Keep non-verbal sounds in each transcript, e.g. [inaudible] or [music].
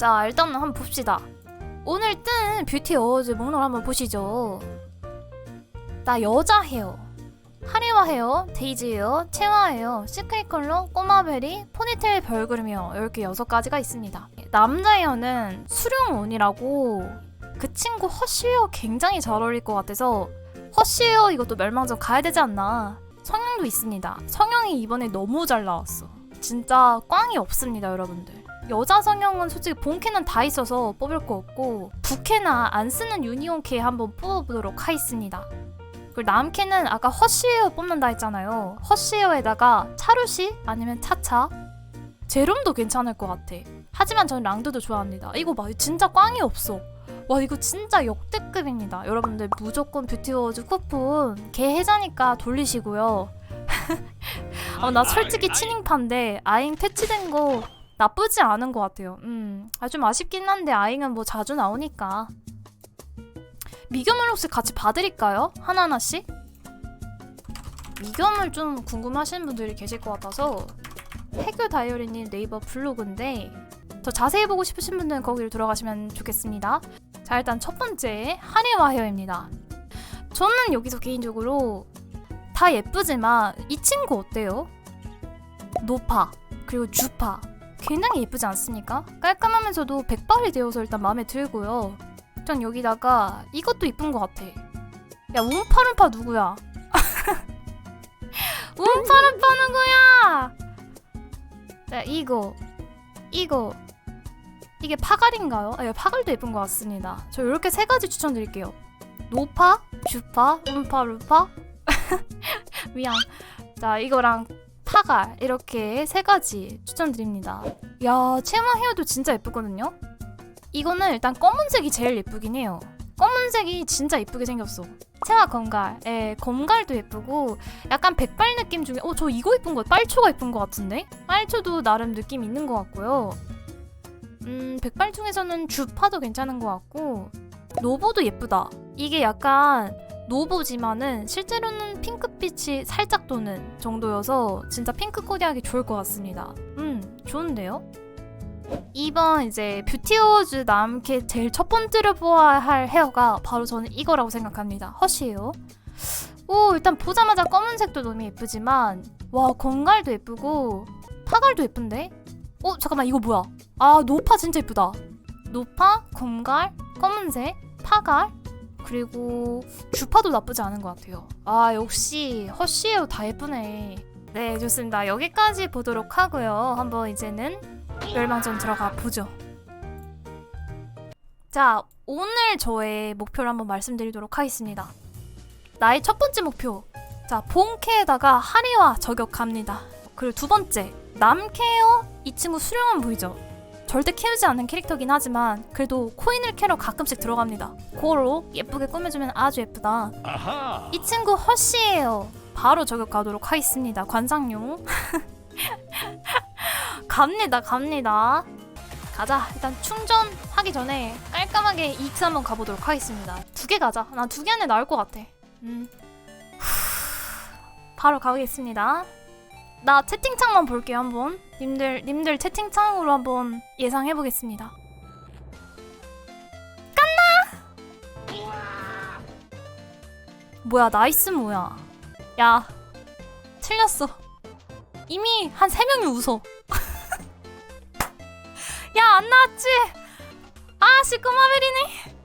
자 일단은 한번 봅시다. 오늘 뜬 뷰티 어워즈 목록 한번 보시죠. 나 여자 헤어 하리와 헤어, 데이지 헤어, 채화 헤어, 시크릿 컬러, 꼬마베리, 포니테일 별그림 헤어 이렇게 여섯 가지가 있습니다. 남자 헤어는 수룡온이라고 그 친구 허쉬 헤어 굉장히 잘 어울릴 것 같아서 허쉬 헤어 이것도 멸망전 가야 되지 않나 성형도 있습니다. 성형이 이번에 너무 잘 나왔어. 진짜 꽝이 없습니다 여러분들 여자 성형은 솔직히 본캐는 다 있어서 뽑을 거 없고 부캐나 안 쓰는 유니온 캐 한번 뽑아보도록 하겠습니다. 그리고 남캐는 아까 허쉬에어 뽑는다 했잖아요. 허쉬에어에다가 차루시 아니면 차차 제롬도 괜찮을 것 같아. 하지만 저는 랑드도 좋아합니다. 이거 봐 진짜 꽝이 없어. 와 이거 진짜 역대급입니다. 여러분들 무조건 뷰티워즈 쿠폰 개 해자니까 돌리시고요. [laughs] 어, 나 솔직히 치닝파인데 아잉 퇴치된 거 나쁘지 않은 것 같아요. 음, 아, 좀 아쉽긴 한데 아잉은 뭐 자주 나오니까. 미겸을 혹시 같이 봐드릴까요? 하나하나씩? 미겸을 좀 궁금하신 분들이 계실 것 같아서 해교 다이어리님 네이버 블로그인데 더 자세히 보고 싶으신 분들은 거기로 들어가시면 좋겠습니다. 자 일단 첫 번째 하리와 헤어입니다. 저는 여기서 개인적으로 다 예쁘지만 이 친구 어때요? 노파 그리고 주파 굉장히 예쁘지 않습니까? 깔끔하면서도 백발이 되어서 일단 마음에 들고요. 전 여기다가 이것도 이쁜 것 같아. 야 움파룸파 누구야? [laughs] 움파룸파 누구야? 자 이거 이거 이게 파갈인가요? 아, 파갈도 예쁜 것 같습니다. 저 이렇게 세 가지 추천드릴게요. 노파, 주파, 움파루파. [laughs] 미안. 자 이거랑 파갈 이렇게 세 가지 추천드립니다. 야 채마 헤어도 진짜 예쁘거든요. 이거는 일단 검은색이 제일 예쁘긴 해요. 검은색이 진짜 예쁘게 생겼어. 채마 검갈, 예, 검갈도 예쁘고 약간 백발 느낌 중에, 어 저 이거 예쁜 거, 빨초가 예쁜 것 같은데? 빨초도 나름 느낌 있는 것 같고요. 음, 백발 중에서는 주파도 괜찮은 것 같고 노보도 예쁘다. 이게 약간 노보지만은 실제로는 핑크빛이 살짝 도는 정도여서 진짜 핑크 코디하기 좋을 것 같습니다. 음, 좋은데요? 2번 이제 뷰티 어워즈 남캐 제일 첫 번째로 보아야 할 헤어가 바로 저는 이거라고 생각합니다. 허쉬예요. 오 일단 보자마자 검은색도 너무 예쁘지만 와 건갈도 예쁘고 파갈도 예쁜데? 어 잠깐만 이거 뭐야? 아 노파 진짜 예쁘다. 노파, 건갈, 검은색, 파갈 그리고 주파도 나쁘지 않은 것 같아요. 아 역시 허쉬에요 다 예쁘네. 네 좋습니다. 여기까지 보도록 하고요. 한번 이제는 멸망전 들어가 보죠. 자 오늘 저의 목표를 한번 말씀드리도록 하겠습니다. 나의 첫 번째 목표. 자 본캐에다가 하리와 저격합니다. 그리고 두 번째 남캐어 이 친구 수령은 보이죠? 절대 키우지 않는 캐릭터긴 하지만 그래도 코인을 캐러 가끔씩 들어갑니다. 그걸로 예쁘게 꾸며주면 아주 예쁘다. 아하. 이 친구 허쉬예요. 바로 저격 가도록 하겠습니다. 관장용. [laughs] 갑니다, 갑니다. 가자. 일단 충전하기 전에 깔끔하게 익스 한번 가보도록 하겠습니다. 두 개 가자. 난 두 개 안에 나올 것 같아. 음. 후, [sighs] 바로 가보겠습니다. 나 채팅창만 볼게요 한번. 님들 님들 채팅창으로 한번 예상해 보겠습니다. 깐나. 뭐야 나이스 뭐야? 야 틀렸어. 이미 한 세 명이 웃어. [laughs] 야 안 나왔지? 아씨 꼬마베리네.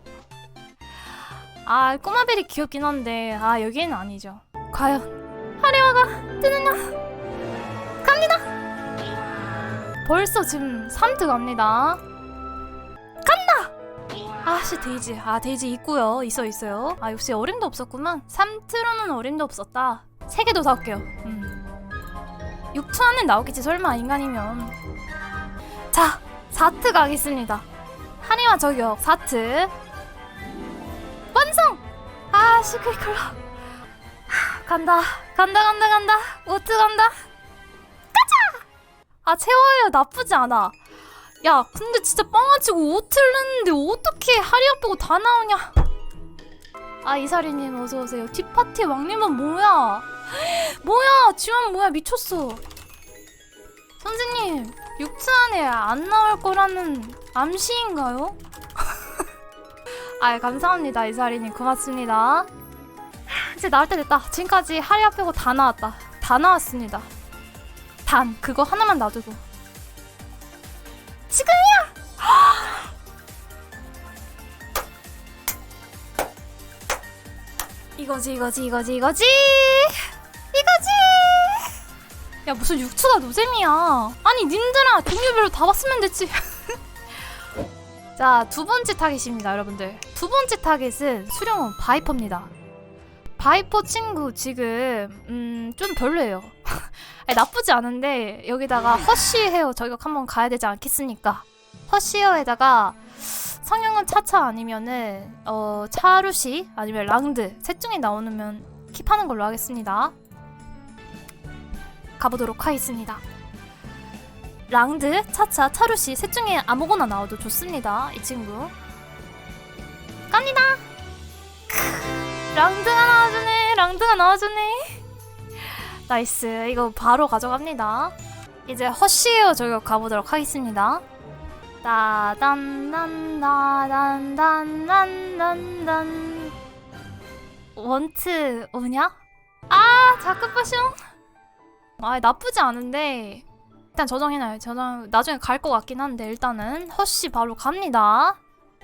아 꼬마베리 귀엽긴 한데 아 여기는 아니죠. 과연 하리와가 뜨느냐? 벌써 지금 3트 갑니다. 간다. 아씨 데이지. 아 데이지 있고요. 있어 있어요. 아 역시 어림도 없었구만. 3트로는 어림도 없었다. 3개도 사올게요. 음. 6트 안에 나오겠지 설마 인간이면. 자 4트 가겠습니다. 한이와 저격 4트 완성! 아 시크릿 컬러. 간다. 간다 간다 간다. 오트 간다 아 채워요 나쁘지 않아 야 근데 진짜 뻥아치고 오트를 냈는데 어떻게 하리아 보고 다 나오냐 아 이사리님 어서오세요 티파티 왕님은 뭐야 [gasps] 뭐야 지원 뭐야 미쳤어 선생님 6주 안에 안 나올 거라는 암시인가요? [laughs] 아 감사합니다 이사리님 고맙습니다. 이제 나올 때 됐다. 지금까지 하리아 빼고 다 나왔다. 다 나왔습니다. 단 그거 하나만 놔두고. 지금이야! 이거지 이거지 이거지 이거지! 이거지! 야 무슨 육추가 노잼이야. 아니 님들아 종류별로 다 봤으면 됐지. [laughs] 자 두 번째 타겟입니다 여러분들. 두 번째 타겟은 수령원 바이퍼입니다 바이퍼 친구 지금 음 좀 별로예요 [laughs] 아니, 나쁘지 않은데 여기다가 허쉬 헤어 저격 한번 가야 되지 않겠습니까 허쉬 헤어에다가 성형은 차차 아니면은 어 차루시 아니면 랑드 셋 중에 나오면 킵하는 걸로 하겠습니다. 가보도록 하겠습니다. 랑드, 차차, 차루시 셋 중에 아무거나 나와도 좋습니다. 이 친구. 갑니다. 크, 랑드가 나와주네. 랑드가 나와주네. 나이스. 이거 바로 가져갑니다. 이제 허쉬에어 저격 가보도록 하겠습니다. 따단단단단단단단 원트 오냐? 아 자크 파숑 아 나쁘지 않은데 일단 저장해놔요 저장 나중에 갈 것 같긴 한데 일단은 허쉬 바로 갑니다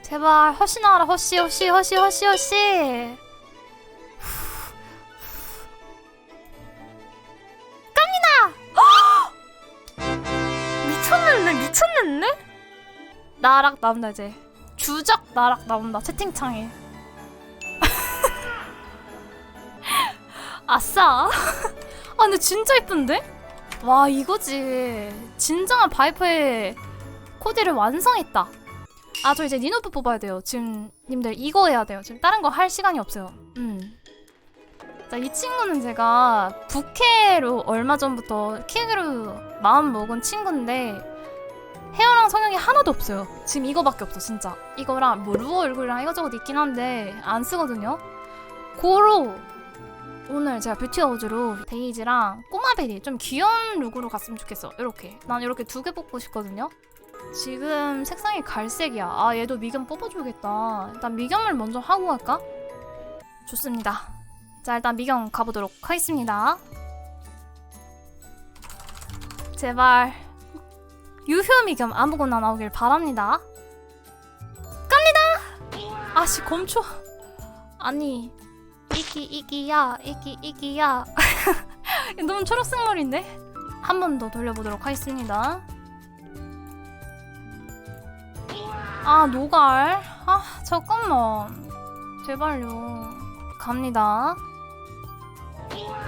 제발 허쉬 나와라 허쉬 허쉬 허쉬 허쉬 허쉬 미쳤는데 나락 나온다 이제. 주작 나락 나온다 채팅창에. [laughs] 아싸. [laughs] 아 근데 진짜 예쁜데? 와 이거지. 진정한 바이퍼의 코디를 완성했다. 아 저 이제 니노프 뽑아야 돼요. 지금 님들 이거 해야 돼요. 지금 다른 거 할 시간이 없어요. 음. 자, 이 친구는 제가 부캐로 얼마 전부터 키우기로 마음 먹은 친구인데 헤어랑 성형이 하나도 없어요. 지금 이거밖에 없어 진짜. 이거랑 뭐 루어 얼굴이랑 이것저것 있긴 한데 안 쓰거든요. 고로 오늘 제가 뷰티 어워즈로 데이지랑 꼬마베리 좀 귀여운 룩으로 갔으면 좋겠어. 이렇게 난 이렇게 두 개 뽑고 싶거든요. 지금 색상이 갈색이야. 아 얘도 미겸 뽑아줘야겠다. 일단 미겸을 먼저 하고 갈까? 좋습니다. 자 일단 미겸 가보도록 하겠습니다. 제발 유효미 겸 아무거나 나오길 바랍니다. 갑니다. 아씨 검초. 아니 이기 이기야 이기 이기야. [laughs] 너무 초록색 머리인데. 한 번 더 돌려보도록 하겠습니다. 아 노갈. 아 잠깐만. 제발요. 갑니다.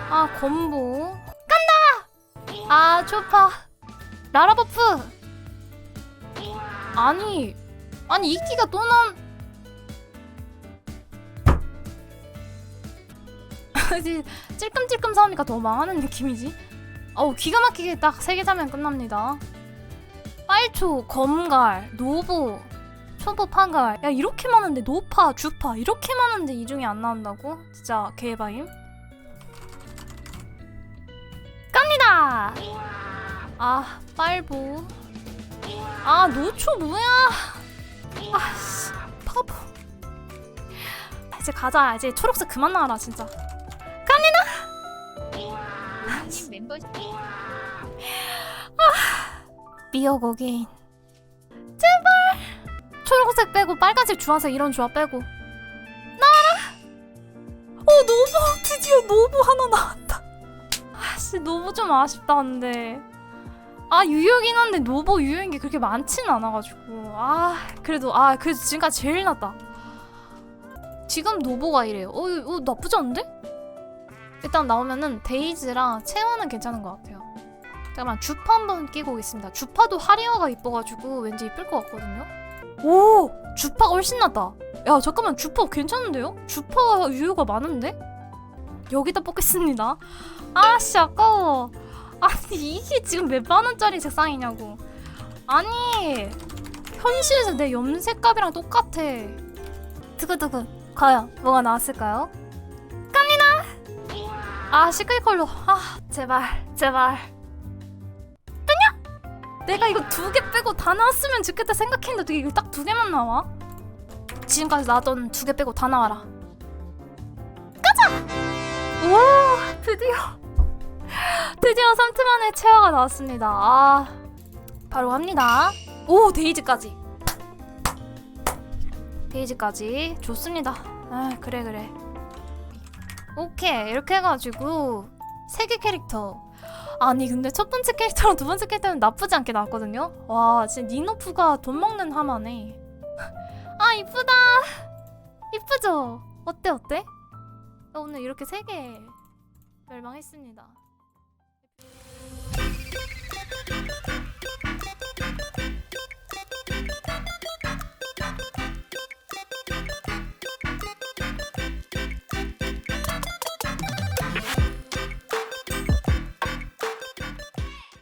아 건보. 간다. 아 초파. 라라버프! 아니, 아니 이끼가 또. 이제 찔끔찔끔 사오니까 더 망하는 느낌이지? 어우 기가 막히게 딱 세 개 사면 끝납니다. 빨초, 검갈, 노보, 초보 파갈 야 이렇게 많은데 노파, 주파 이렇게 많은데 이 중에 안 나온다고? 진짜 개바임? 갑니다! 아 빨보. 아 노초 뭐야? 아씨 바보. 이제 가자. 이제 초록색 그만 나와라 진짜. 님 멤버십 미역 어게인. 제발! 초록색 빼고 빨간색 주황색 이런 조합 빼고. 나와라! 어 노보 드디어 노보 하나 나왔다. 아씨 노보 좀 아쉽다 근데 아 유효긴 한데 노보 유효인 게 그렇게 많지는 않아가지고. 아 그래도 아 그래도 지금까지 제일 낫다. 지금 노보가 이래요. 어, 이거 나쁘지 않은데? 일단 나오면은 데이지랑 채원은 괜찮은 것 같아요. 잠깐만 주파 한번 끼고 오겠습니다. 주파도 하리어가 이뻐가지고 왠지 이쁠 것 같거든요. 오 주파가 훨씬 낫다. 야 잠깐만 주파 괜찮은데요? 주파가 유효가 많은데? 여기다 뽑겠습니다. 아씨 아까워 아니 이게 지금 몇만 원짜리 색상이냐고 아니 현실에서 내 염색값이랑 똑같아 두구두구 과연 뭐가 나왔을까요? 갑니다 아 시크릿 컬러 아 제발 제발 뜨냐? 내가 이거 두 개 빼고 다 나왔으면 좋겠다 생각했는데 이거 딱 두 개만 나와? 지금까지 나왔던 두 개 빼고 다 나와라. 가자! 우와 드디어 [gasps] 드디어 3트 만에 체어가 나왔습니다. 아 바로 합니다. 오 데이지까지. 데이지까지 좋습니다. 아 그래 그래. 오케이 이렇게 해가지고 세개 캐릭터. 아니 근데 첫 번째 캐릭터랑 두 번째 캐릭터는 나쁘지 않게 나왔거든요. 와 진짜 니노프가 돈 먹는 하마네. [laughs] 아 이쁘다. 이쁘죠? 어때 어때? 오늘 이렇게 세개 멸망했습니다.